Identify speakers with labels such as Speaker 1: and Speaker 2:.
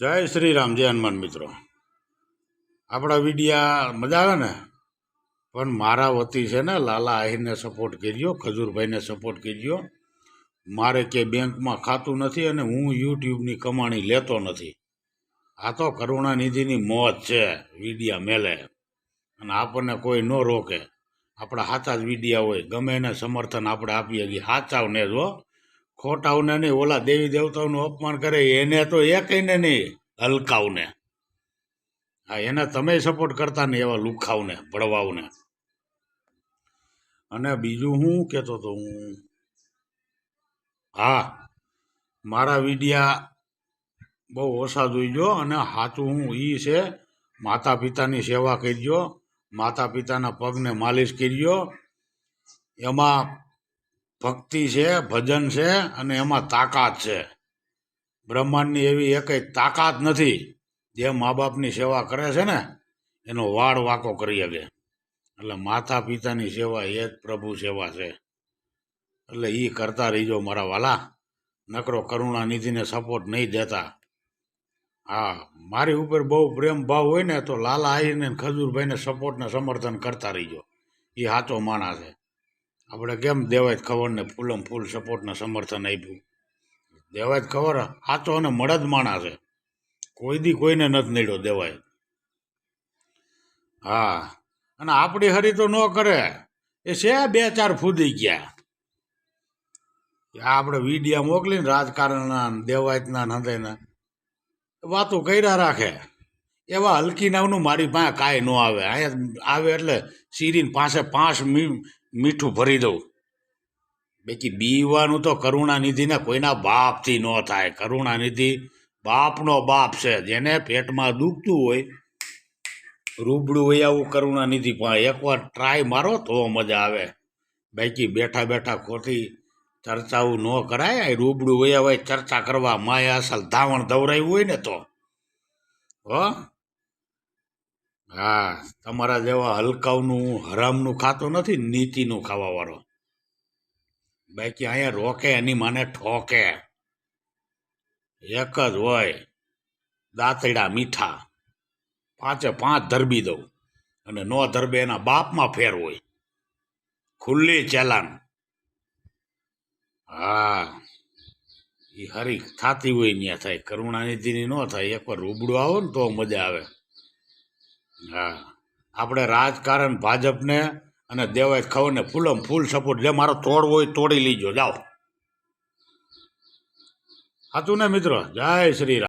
Speaker 1: જય શ્રી રામ જય હનુમાન મિત્રો. આપણા વિડિયા મજા આવે ને? પણ મારા વતી છે ને, લાલા આહિરને સપોર્ટ કર્યો ખજૂરભાઈને સપોર્ટ કર્યો મારે કે બેંકમાં ખાતું નથી અને હું યુટ્યુબની કમાણી લેતો નથી. આ તો કરુણાનિધિની મોજ છે, વિડિયા મેલે. અને આપણને કોઈ ન રોકે. આપણા હાથા જ વિડિયા હોય. ગમે એને સમર્થન આપણે આપીએ કે સાચાવને જો ખોટાઓને નહીં, ઓલા દેવી દેવતાઓનું અપમાન કરે, એને તો એ કહીને નહીં, હલકાવને. હા, એને તમે સપોર્ટ કરતા નહીં એવા લુખાવને ભળવાઓને અને બીજું હું કહેતો હતો હું, હા, મારા વિડિયા બહુ ઓછા જોઈજો અને સાચું હું એ છે માતા પિતાની સેવા કરજો માતા પિતાના પગને માલિશ કરજો, એમાં ભક્તિ છે, ભજન છે અને એમાં તાકાત છે. બ્રહ્માંડની એવી એકેય તાકાત નથી જે મા બાપની સેવા કરે છે ને, એનો વાળ વાંકો કરી શકે. એટલે માતા પિતાની સેવા એ જ પ્રભુ સેવા છે. એટલે એ કરતા રહીજો મારા વાલા. નકરો કરુણાનિધિને સપોર્ટ નહીં દેતા. હા, મારી ઉપર બહુ પ્રેમ ભાવ હોય ને તો લાલા આહીને ખજૂરભાઈને સપોર્ટને સમર્થન કરતા રહીજો. એ સાચો માણસ છે. આપણે કેમ દેવાય ખબરને ફૂલમ ફૂલ સપોર્ટને સમર્થન આપ્યું. દેવાય ખબર? સાચો અને મળદ માણા છે. કોઈ દી કોઈને નથી નડ્યો દેવાય. હા. અને આપણી હરી તો ન કરે. એ છે બે ચાર ફૂદી ગયા. આ આપણે વિડિયા મોકલીને રાજકારણના દેવાયતના ને વાતો કર્યા રાખે. એવા હલકી નામનું મારી પાસે કાંઈ ન આવે. અહીંયા આવે એટલે સીરીન પાસે પાંચ મી- મીઠું ભરી દઉં. બાકી બીવાનું તો કરુણાનિધિને કોઈના બાપથી ન થાય. કરુણાનિધિ બાપનો બાપ છે. જેને પેટમાં દુખતું હોય રૂબડું હોય આવું કરુણાનિધિ. પણ એકવાર ટ્રાય મારો તો મજા આવે. બાકી બેઠા બેઠા ખોટી ચર્ચાઓ ન કરાય. આ રૂબડું હોય હોય ચર્ચા કરવા માયા અસલ ધાવણ દવરાયું હોય ને તો. હો? હા, તમારા જેવા હલકાવનું, હરામનું ખાતો નથી નીતિનું ખાવાવાળો. બાકી અહીંયા રોકે, એની માને ઠોકે. એક જ હોય દાંતડા મીઠા. પાંચે પાંચ ધરબી દઉં. અને નો ધરબે એના બાપમાં ફેર હોય. ખુલ્લી ચેલાન. હા એ હરી થાતી હોય ત્યાં થાય. કરુણાનિધિની ન થાય. એકવાર રૂબડું આવો ને તો મજા આવે. હા. આપણે રાજકારણ ભાજપને અને દેવાય ખવને ફૂલમ ફૂલ સપોર્ટ જે મારો તોડવો હોય તોડી લીજો. જાઓ. સાચું ને મિત્રો? જય શ્રી રામ.